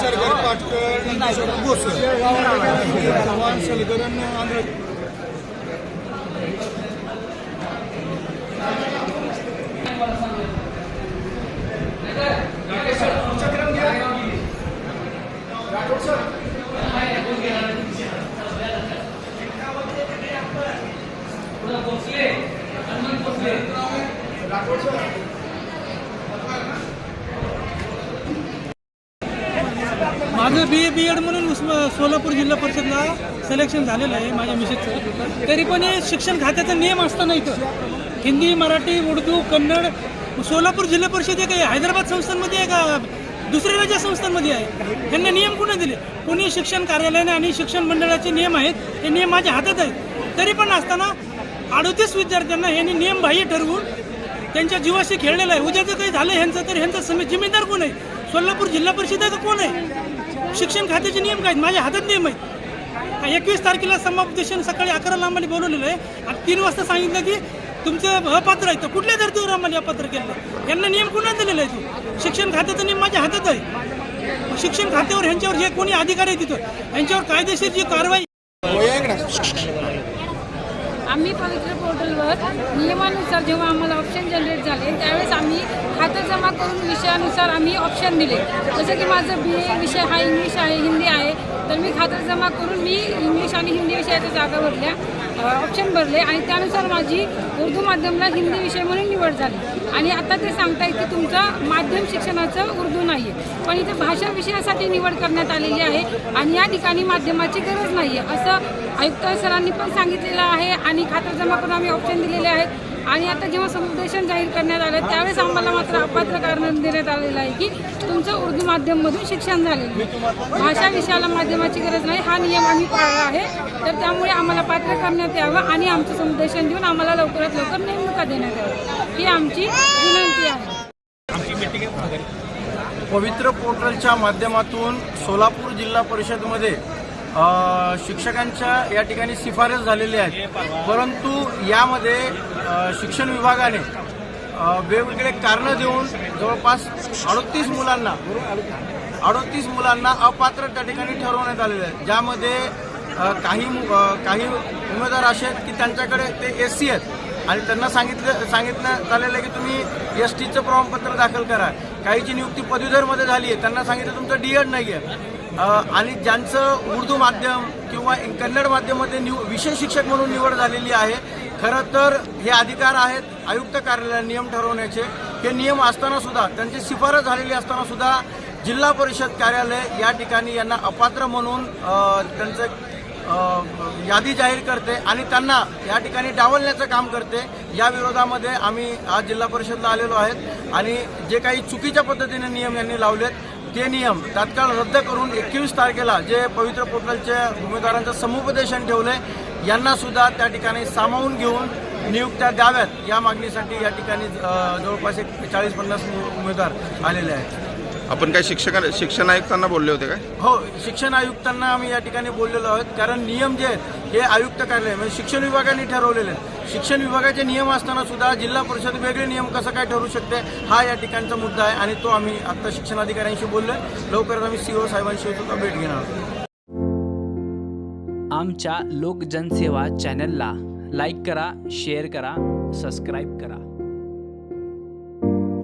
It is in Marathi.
सरगर पाटकर नंदेश्वर बोस चव्हाण सलगरन आंध्र माझं बी ए बी एड म्हणून सोलापूर जिल्हा परिषदला सिलेक्शन झालेलं आहे माझ्या मिसेसचं. तरी पण हे शिक्षण खात्याचा नियम असताना इथं. हिंदी मराठी उर्दू कन्नड सोलापूर जिल्हा परिषद आहे. काही हैदराबाद संस्थांमध्ये आहे का दुसऱ्या राज्य संस्थांमध्ये आहे. त्यांना नियम कुणा दिले? कुणी शिक्षण कार्यालयाने आणि शिक्षण मंडळाचे नियम आहेत? हे नियम माझ्या हातात आहेत. तरी पण असताना अडतीस विद्यार्थ्यांना यांनी नियम बाह्य ठरवून त्यांच्या जीवाशी खेळलेलं आहे. उद्याचं काही झालं ह्यांचं तर ह्यांचा सम जिम्मेदार कोण आहे? सोलापूर जिल्हा परिषदेचा कोण आहे? शिक्षण खात्याचे नियम काय आहेत? माझ्या हातात नियम आहेत. एकवीस तारखेला समापदेशन सकाळी अकराला आम्हाला बोलवलेलं आहे. आणि तीन वाजता सांगितलं की तुमचं अपात्र आहे. तर कुठल्या धर्तीवर आम्हाला अपात्र केलं? यांना नियम कुणा दिलेला आहे तो? शिक्षण खात्याचा नियम माझ्या हातात आहे. शिक्षण खात्यावर ह्यांच्यावर जे कोणी अधिकारी आहे तिथं यांच्यावर कायदेशीर जी कारवाई हो, आम्ही पवित्र पोर्टलवर नियमानुसार जेव्हा आम्हाला ऑप्शन जनरेट झाले त्यावेळेस आम्ही खातं जमा करून विषयानुसार आम्ही ऑप्शन दिले. जसं की माझं बी ए विषय हा इंग्लिश आहे हिंदी आहे तर मी खातं जमा करून मी इंग्लिश आणि हिंदी विषयाच्या जागा भरल्या ऑप्शन भरले आणि त्यानुसार माझी उर्दू माध्यमला हिंदी विषय म्हणून निवड झाली. आणि आता ते सांगतायत की तुमचं माध्यम शिक्षणाचं उर्दू नाही आहे पण इथे भाषा विषयासाठी निवड करण्यात आलेली आहे आणि या ठिकाणी माध्यमाची गरज नाही आहे असं आयुक्त सरांनी पण सांगितलेलं आहे आणि खातरजमा करून आम्ही ऑप्शन दिलेले आहेत. आणि आता जेव्हा समुपदेशन जाहीर करण्यात आलं त्यावेळेस आम्हाला मात्र अपात्र कारण देण्यात आलेलं आहे की तुमचं उर्दू माध्यममधून शिक्षण झालेलं भाषा विषयाला माध्यमाची गरज नाही हा नियम आम्ही पाळला आहे. तर त्यामुळे आम्हाला पात्र करण्यात यावं आणि आमचं समुपदेशन देऊन आम्हाला लवकरात लवकर नेमणुका देण्यात यावं ही आमची विनंती आहे. पवित्र पोर्टलच्या माध्यमातून सोलापूर जिल्हा परिषदमध्ये शिक्षकांच्या या ठिकाणी शिफारस झालेली आहे परंतु यामध्ये शिक्षण विभागाने वेगवेगळे कारणं देऊन जवळपास अडतीस मुलांना अडतीस मुलांना अपात्र त्या ठिकाणी ठरवण्यात आलेले आहे. ज्यामध्ये काही काही उमेदवार असे आहेत की त्यांच्याकडे ते एस सी आहेत. आणि त्यांना सांगितलं सांगितलं झालेलं आहे की तुम्ही एस टीचं प्रमाणपत्र दाखल करा. काहीची नियुक्ती पदवीधरमध्ये झाली आहे. त्यांना सांगितलं तुमचं डी एड नाही आहे आणि ज्यांचं उर्दू माध्यम किंवा कन्नड माध्यमामध्ये निव विषय शिक्षक म्हणून निवड झालेली आहे खरं तर हे अधिकार आहेत आयुक्त कार्यालयात नियम ठरवण्याचे. हे नियम असताना सुद्धा त्यांची शिफारस झालेली असताना सुद्धा जिल्हा परिषद कार्यालय या ठिकाणी यांना अपात्र म्हणून त्यांचं यादी जाहीर करते आणि त्यांना या ठिकाणी डावलण्याचं काम करते. या विरोधामध्ये आम्ही आज जिल्हा परिषदला आलेलो आहेत आणि जे काही चुकीच्या पद्धतीने नियम यांनी लावलेत ते नियम तात्काळ रद्द करून एकवीस तारखेला जे पवित्र पोर्टलचे उमेदवारांचं समुपदेशन ठेवलंय यांना सुद्धा त्या ठिकाणी सामावून घेऊन नियुक्त्या द्याव्यात. या मागणीसाठी या ठिकाणी जवळपास एक चाळीस पन्नास उमेदवार आलेले आहेत. आपण काय शिक्षक शिक्षण आयुक्तांना बोलले होते काय? हो शिक्षण आयुक्तांना आम्ही या ठिकाणी बोललेलो आहोत. कारण नियम जे आहेत हे आयुक्त कार्यालय म्हणजे शिक्षण विभागाने ठरवलेले आहेत. शिक्षण विभागाचे नियम असताना सुद्धा जिल्हा परिषद वेगळे नियम कसं काय ठरू शकते हा या ठिकाणचा मुद्दा आहे आणि तो आम्ही आता शिक्षण अधिकाऱ्यांशी बोललोय. लवकरच आम्ही सीओ साहेबांशी सुद्धा भेट घेणार आहोत. आमच्या लोकजनसेवा चॅनलला लाईक करा शेअर करा सबस्क्राईब करा.